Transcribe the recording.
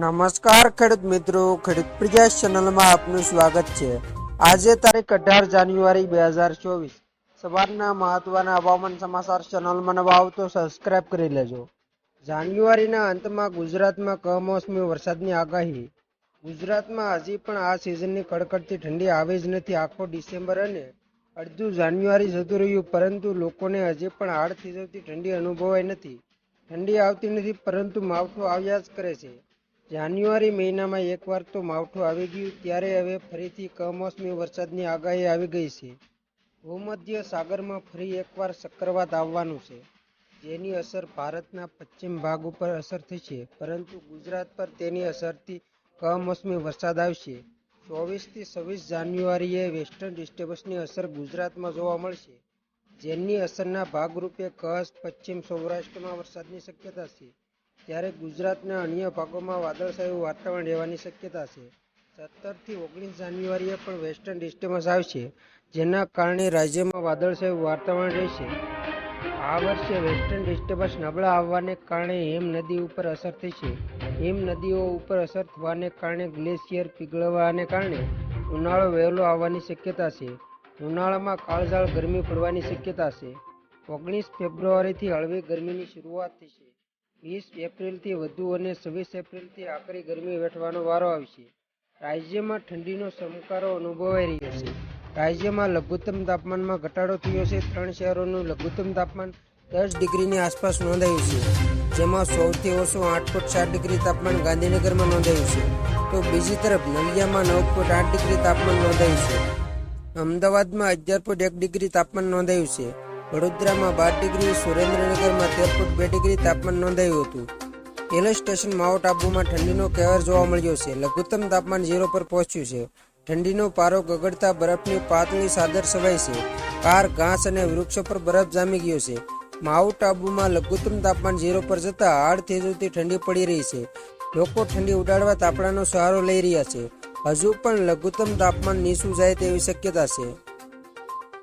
નમસ્કાર, ખેડૂત મિત્રો. ખેડૂત પ્રયાસ ચેનલમાં આપનું સ્વાગત છે. આજે તારીખ અઢાર જાન્યુઆરી બે હજાર ચોવીસ. સવારના મહત્વના હવામાન સમાચાર ચેનલમાં નવા આવતો સબસ્ક્રાઇબ કરી લેજો. જાન્યુઆરીના અંતમાં ગુજરાતમાં કમોસમી વરસાદની આગાહી. ગુજરાતમાં હજી પણ આ સિઝનની કડકડતી ઠંડી આવી જ નથી. આખો ડિસેમ્બર અને અડધું જાન્યુઆરી જતું રહ્યું, પરંતુ લોકોને હજી પણ હાડ થીજવતી ઠંડી અનુભવાય નથી. ઠંડી આવતી નથી, પરંતુ માવઠું આવ્યા જ કરે છે. જાન્યુઆરી મહિનામાં એકવાર તો માવઠું આવી ગયું, ત્યારે હવે ફરીથી કમોસમી વરસાદની આગાહી આવી ગઈ છે. ભૂમધ્ય સાગરમાં ફરી એકવાર ચક્રવાત આવવાનું છે, જેની અસર ભારતના પશ્ચિમ ભાગ ઉપર અસર થઈ છે, પરંતુ ગુજરાત પર તેની અસરથી કમોસમી વરસાદ આવશે. ચોવીસથી છવ્વીસ જાન્યુઆરીએ વેસ્ટર્ન ડિસ્ટર્બન્સની અસર ગુજરાતમાં જોવા મળશે, જેની અસરના ભાગરૂપે કચ્છ, પશ્ચિમ સૌરાષ્ટ્રમાં વરસાદની શક્યતા છે. ત્યારે ગુજરાતના અન્ય ભાગોમાં વાદળછાયું વાતાવરણ રહેવાની શક્યતા છે. સત્તરથી ઓગણીસ જાન્યુઆરીએ પણ વેસ્ટર્ન ડિસ્ટર્બન્સ આવશે જેના કારણે રાજ્યમાં વાદળછાયું વાતાવરણ રહેશે આ વર્ષે વેસ્ટર્ન ડિસ્ટર્બન્સ નબળા આવવાને કારણે હેમ નદી ઉપર અસર થશે હિમ નદીઓ ઉપર અસર થવાને કારણે ગ્લેશિયર પીગળવાને કારણે ઉનાળો વહેલો આવવાની શક્યતા છે. ઉનાળામાં કાળઝાળ ગરમી પડવાની શક્યતા છે. ઓગણીસ ફેબ્રુઆરીથી હળવી ગરમીની શરૂઆત થશે વીસ એપ્રિલથી વધુ અને છવ્વીસ એપ્રિલથી આકરી ગરમી વેઠવાનો વારો આવશે. રાજ્યમાં ઠંડીનો સમકારો અનુભવાઈ રહ્યો છે. રાજ્યમાં લઘુત્તમ તાપમાનમાં ઘટાડો થયો છે. ત્રણ શહેરોનું લઘુત્તમ તાપમાન દસ ડિગ્રીની આસપાસ નોંધાયું છે. જેમાં સૌથી ઓછું આઠ પોઈન્ટ સાત ડિગ્રી તાપમાન ગાંધીનગરમાં નોંધાયું છે. તો બીજી તરફ નલિયામાં નવ પોઈન્ટ આઠ ડિગ્રી તાપમાન નોંધાયું છે. અમદાવાદમાં અગિયાર પોઈન્ટ એક ડિગ્રી તાપમાન નોંધાયું છે. વડોદરામાં બાર ડિગ્રી, સુરેન્દ્રનગરમાં તેર ફૂટ બે ડિગ્રી તાપમાન નોંધાયું હતું. હિલ સ્ટેશન માઉન્ટ આબુમાં ઠંડીનો કહેર જોવા મળ્યો છે. લઘુત્તમ તાપમાન ઝીરો પર પહોંચ્યું છે. ઠંડીનો પારો ગગડતા બરફની પાતળી સાદર સવાઈ છે. કાર ઘાસ અને વૃક્ષો પર બરફ જામી ગયો છે. માઉન્ટ આબુમાં લઘુત્તમ તાપમાન ઝીરો પર જતા હાડ થેજવતી ઠંડી પડી રહી છે. લોકો ઠંડી ઉડાડવા તાપણાનો સહારો લઈ રહ્યા છે. હજુ પણ લઘુત્તમ તાપમાન નીચું જાય તેવી શક્યતા છે.